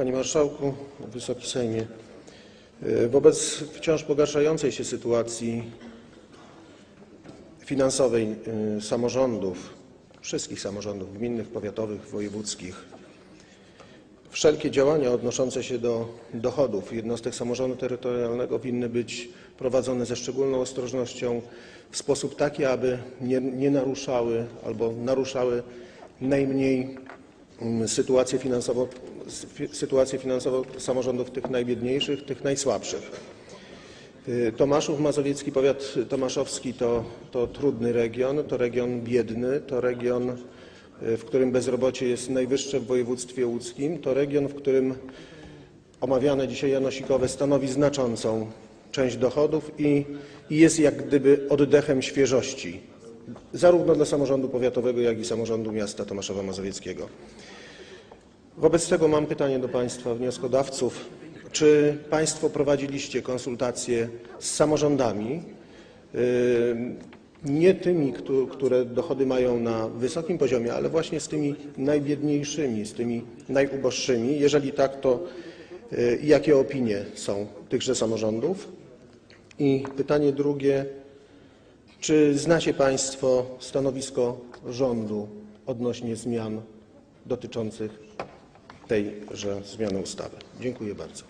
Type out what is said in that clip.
Panie Marszałku, Wysoki Sejmie, e, wobec wciąż pogarszającej się sytuacji finansowej e, samorządów, wszystkich samorządów gminnych, powiatowych, wojewódzkich, wszelkie działania odnoszące się do dochodów jednostek samorządu terytorialnego winny być prowadzone ze szczególną ostrożnością, w sposób taki, aby nie, nie naruszały albo naruszały najmniej sytuację finansową, sytuację finansową samorządów tych najbiedniejszych, tych najsłabszych. Y, Tomaszów Mazowiecki, powiat tomaszowski to, to trudny region, to region biedny, to region, y, w którym bezrobocie jest najwyższe w województwie łódzkim, to region, w którym omawiane dzisiaj janosikowe stanowi znaczącą część dochodów i, i jest jak gdyby oddechem świeżości, zarówno dla samorządu powiatowego, jak i samorządu miasta Tomaszowa Mazowieckiego. Wobec tego mam pytanie do Państwa wnioskodawców. Czy Państwo prowadziliście konsultacje z samorządami, yy, nie tymi, któ- które dochody mają na wysokim poziomie, ale właśnie z tymi najbiedniejszymi, z tymi najuboższymi? Jeżeli tak, to yy, jakie opinie są tychże samorządów? I pytanie drugie. Czy znacie Państwo stanowisko rządu odnośnie zmian dotyczących tejże zmiany ustawy? Dziękuję bardzo.